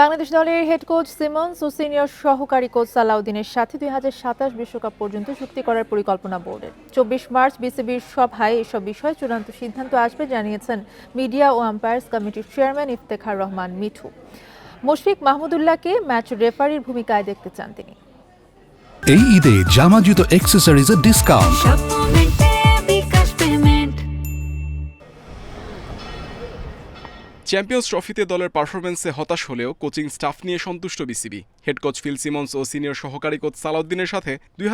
বাংলাদেশ দলের head coach Simmons ও senior সহকারী কোচ সালাউদ্দিনের সাথে দুই হাজার সাতাশ বিশ্বকাপ পর্যন্ত চুক্তি করার পরিকল্পনা বোর্ডের। চব্বিশ মার্চ বিসিবির সভায় এসব বিষয়ে চূড়ান্ত সিদ্ধান্ত আসবে জানিয়েছেন মিডিয়া ও আম্পায়ার্স কমিটির চেয়ারম্যান ইফতেখার রহমান মিঠু। মুশফিক মাহমুদুল্লাহকে ম্যাচ রেফারির ভূমিকায় দেখতে চান তিনি। এই ঈদে জামা জুতো অ্যাক্সেসরিজের ডিসকাউন্ট চ্যাম্পিয়ন্স ট্রফিতে দলের পারফরমেন্সে হতাশ হলেও কোচিং স্টাফ নিয়ে সন্তুষ্ট BCB. Head coach Phil Simmons ও সিনিয়র সহকারী কোচ সালাউদ্দিনের সাথে দুই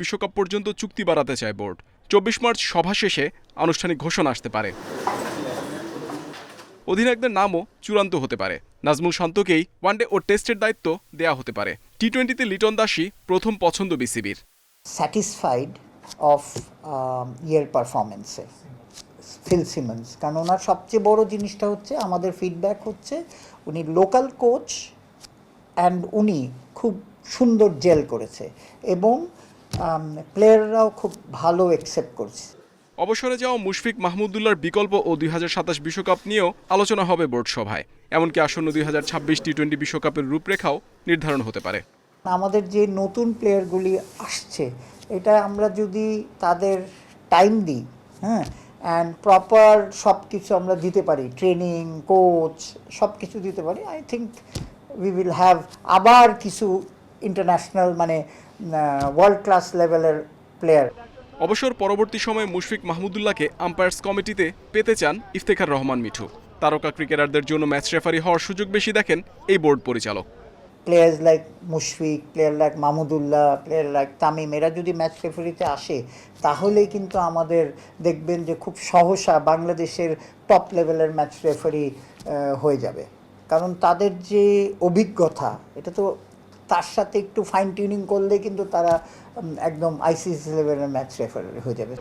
বিশ্বকাপ পর্যন্ত চুক্তি বাড়াতে চায় বোর্ড। চব্বিশ মার্চ সভা শেষে আনুষ্ঠানিক ঘোষণা আসতে পারে। অধিনায়কদের নামও চূড়ান্ত হতে পারে। নাজমুল শান্তকেই ওয়ানডে ও টেস্টের দায়িত্ব দেয়া হতে পারে। টি টোয়েন্টিতে লিটন দাসী প্রথম পছন্দ বিসিবির। স্যাটিসফাইড অফ ইয়ের পারফরমেন্সে ফিল সিমন্স কারণ ওনার সবচেয়ে বড় জিনিসটা হচ্ছে আমাদের ফিডব্যাক হচ্ছে উনি লোকাল কোচ অ্যান্ড উনি খুব সুন্দর জেল করেছে এবং প্লেয়াররাও খুব ভালো অ্যাকসেপ্ট করছে। অবসরে যাওয়া মুশফিক মাহমুদুল্লাহর বিকল্প ও দুই বিশ্বকাপ নিয়েও আলোচনা হবে বোর্ড সভায়। এমনকি আসন্ন দুই টি টোয়েন্টি বিশ্বকাপের রূপরেখাও নির্ধারণ হতে পারে। আমাদের যে নতুন প্লেয়ারগুলি আসছে এটা আমরা যদি তাদের টাইম দিই হ্যাঁ অ্যান্ড প্রপার সব কিছু আমরা দিতে পারি। ট্রেনিং কোচ সব কিছু দিতে পারি। I think we will have আবার কিছু ইন্টারন্যাশনাল মানে ওয়ার্ল্ড ক্লাস লেভেলের প্লেয়ার অবসর পরবর্তী সময়ে মুশফিক মাহমুদুল্লাহকে আম্পায়ার্স কমিটিতে পেতে চান ইফতেখার রহমান মিঠু। তারকা ক্রিকেটারদের জন্য ম্যাচ রেফারি হওয়ার সুযোগ বেশি দেখেন এই বোর্ড পরিচালক। Players like Mushfiq player like Mahmudullah player like Tamim এরা যদি ম্যাচ রেফারিতে আসে, তাহলেই কিন্তু আমাদের দেখবেন যে খুব সহসা বাংলাদেশের টপ লেভেলের ম্যাচ রেফারি হয়ে যাবে। কারণ তাদের যে অভিজ্ঞতা, এটা তো তার সাথে একটু ফাইন টিউনিং করলে কিন্তু তারা একদম আইসিসি লেভেলের ম্যাচ রেফারি হয়ে যাবে।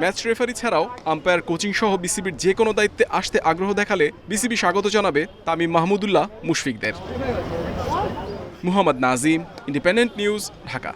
ম্যাচ রেফারি ছাড়াও আম্পায়ার কোচিং সহ বিসিবির যে কোনো দায়িত্বে আসতে আগ্রহ দেখালে বিসিবি স্বাগত জানাবে Tamim Mahmudullah মুশফিকদের। Muhammad Nazim independent news Dhaka